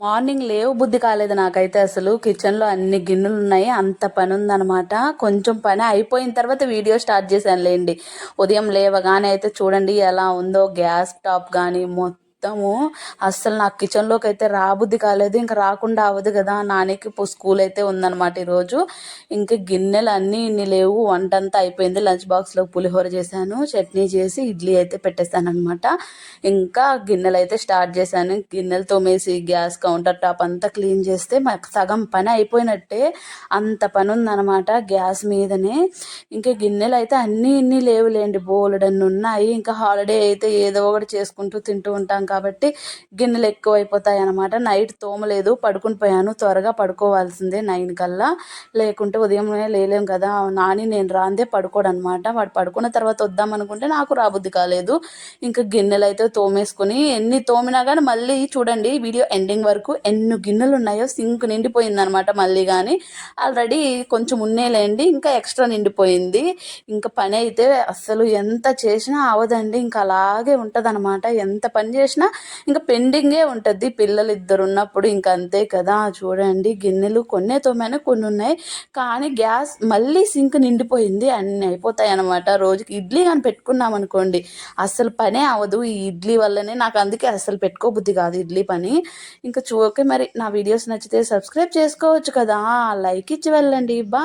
Morning లేవు బుద్ధి కాలేదు నాకైతే అసలు. కిచెన్లో అన్ని గిన్నెలు ఉన్నాయి అంత పని ఉందన్నమాట కొంచెం పని అయిపోయిన తర్వాత వీడియో స్టార్ట్ చేశాను లేండి ఉదయం లేవగానే అయితే చూడండి ఎలా ఉందో గ్యాస్ టాప్ కానీ మొత్తం మొత్తము అస్సలు నాకు కిచెన్లోకి అయితే రాబుద్ది కాలేదు. ఇంకా రాకుండా అవ్వదు కదా. నానికి స్కూల్ అయితే ఉందన్నమాట ఈరోజు. ఇంకా గిన్నెలు అన్నీ ఇన్ని లేవు. వంట అంతా అయిపోయింది. లంచ్ బాక్స్లో పులిహోర చేశాను. చట్నీ చేసి ఇడ్లీ అయితే పెట్టేస్తాను అనమాట ఇంకా గిన్నెలు అయితే స్టార్ట్ చేశాను. గిన్నెలు తోమేసి గ్యాస్ కౌంటర్ టాప్ అంతా క్లీన్ చేస్తే మాకు సగం పని అయిపోయినట్టే. అంత పని ఉందన్నమాట గ్యాస్ మీదనే. ఇంకా గిన్నెలు అయితే అన్నీ ఇన్ని లేవులేండి. బోలెడన్ని ఉన్నాయి. ఇంకా హాలిడే అయితే ఏదో ఒకటి చేసుకుంటూ తింటూ ఉంటాం కాబట్టి గిన్నెలు ఎక్కువైపోతాయి అనమాట నైట్ తోమలేదు పడుకుని పోయాను. త్వరగా పడుకోవాల్సిందే నైన్ కల్లా. లేకుంటే ఉదయం లేలేం కదా. నాని నేను రాందే పడుకోడు అనమాట వాడు పడుకున్న తర్వాత వద్దాం అనుకుంటే నాకు రాబుద్ది కాలేదు. ఇంకా గిన్నెలు అయితే తోమేసుకుని ఎన్ని తోమినా కానీ మళ్ళీ చూడండి వీడియో ఎండింగ్ వరకు ఎన్ని గిన్నెలు ఉన్నాయో సింక్ నిండిపోయింది అనమాట మళ్ళీ కానీ ఆల్రెడీ కొంచెం ఉన్నేలేండి ఇంకా ఎక్స్ట్రా నిండిపోయింది. ఇంకా పని అయితే అస్సలు ఎంత చేసినా అవదండి ఇంకా అలాగే ఉంటుంది అనమాట ఎంత పని చేసినా చేసినా ఇంకా పెండింగే ఉంటుంది. పిల్లలు ఇద్దరు ఉన్నప్పుడు ఇంకా అంతే కదా. చూడండి గిన్నెలు కొన్నే తోమైనా కొన్ని ఉన్నాయి. కానీ గ్యాస్ మళ్ళీ సింక్ నిండిపోయింది. అన్నీ అయిపోతాయి అనమాట రోజుకి ఇడ్లీ కానీ పెట్టుకున్నాం అనుకోండి అస్సలు పనే అవ్వదు. ఈ ఇడ్లీ వల్లనే నాకు అందుకే అస్సలు పెట్టుకోబుద్ధి కాదు ఇడ్లీ పని. ఇంకా చూకే మరి నా వీడియోస్ నచ్చితే సబ్స్క్రైబ్ చేసుకోవచ్చు కదా. లైక్ ఇచ్చి వెళ్ళండి. బా